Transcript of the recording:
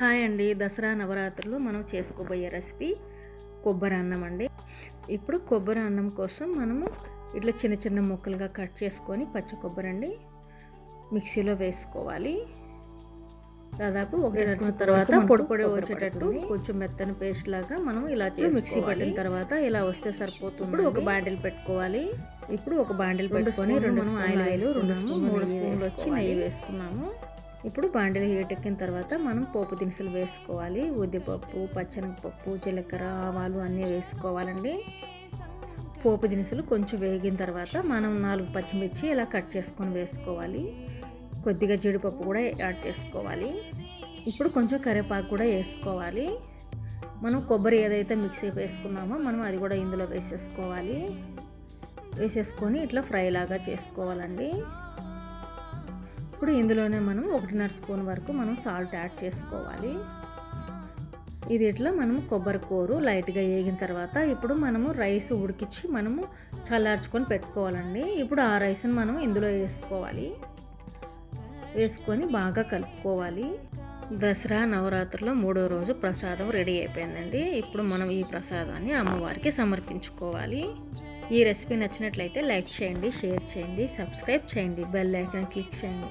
Hi అండి. దసరా నవరాత్రులు మనం చేసుకోబోయే రెసిపీ కొబ్బరి అన్నం అండి. ఇప్పుడు కొబ్బరి అన్నం కోసం మనము ఇట్లా చిన్న చిన్న ముక్కలుగా కట్ చేసుకొని పచ్చి కొబ్బరి అండి మిక్సీలో వేసుకోవాలి. దాదాపు ఒక వేసుకున్న తర్వాత పొడి పొడి వచ్చేటట్టు కొంచెం మెత్తని పేస్ట్ లాగా మనం ఇలా చేసి మిక్సీ పట్టిన తర్వాత ఇలా వస్తే సరిపోతుంది ఇప్పుడు ఒక బాండిల్ పెట్టుకోవాలి. ఇప్పుడు ఒక బాండిల్ పెట్టుకొని రెండు స్పూన్ ఆయిల్ రెండు స్పూన్ మూడు స్పూన్లు వచ్చి నెయ్యి వేసుకున్నాము. ఇప్పుడు బాండీలు హీట్ ఎక్కిన తర్వాత మనం పోపు దినుసులు వేసుకోవాలి. ఉద్దిపప్పు పచ్చనగపప్పు జీలకర్ర ఆవాలు అన్నీ వేసుకోవాలండి. పోపు దినుసులు కొంచెం వేగిన తర్వాత మనం నాలుగు పచ్చిమిర్చి ఇలా కట్ చేసుకొని వేసుకోవాలి. కొద్దిగా జీడిపప్పు కూడా యాడ్ చేసుకోవాలి. ఇప్పుడు కొంచెం కరివేపాకు కూడా వేసుకోవాలి. మనం కొబ్బరి ఏదైతే మిక్సీ వేసుకున్నామో మనం అది కూడా ఇందులో వేసేసుకోవాలి. వేసేసుకొని ఇట్లా ఫ్రై లాగా చేసుకోవాలండి. ఇప్పుడు ఇందులోనే మనం ఒకటిన్నర స్పూన్ వరకు మనం సాల్ట్ యాడ్ చేసుకోవాలి. ఇది ఇట్లా మనం కొబ్బరి కూరు లైట్గా వేగిన తర్వాత ఇప్పుడు మనము రైస్ ఉడికించి మనము చల్లార్చుకొని పెట్టుకోవాలండి. ఇప్పుడు ఆ రైస్ని మనం ఇందులో వేసుకోవాలి. వేసుకొని బాగా కలుపుకోవాలి. దసరా నవరాత్రిలో మూడో రోజు ప్రసాదం రెడీ అయిపోయిందండి. ఇప్పుడు మనం ఈ ప్రసాదాన్ని అమ్మవారికి సమర్పించుకోవాలి. ఈ రెసిపీ నచ్చినట్లయితే లైక్ చేయండి షేర్ చేయండి సబ్స్క్రైబ్ చేయండి బెల్ ఐకాన్ క్లిక్ చేయండి.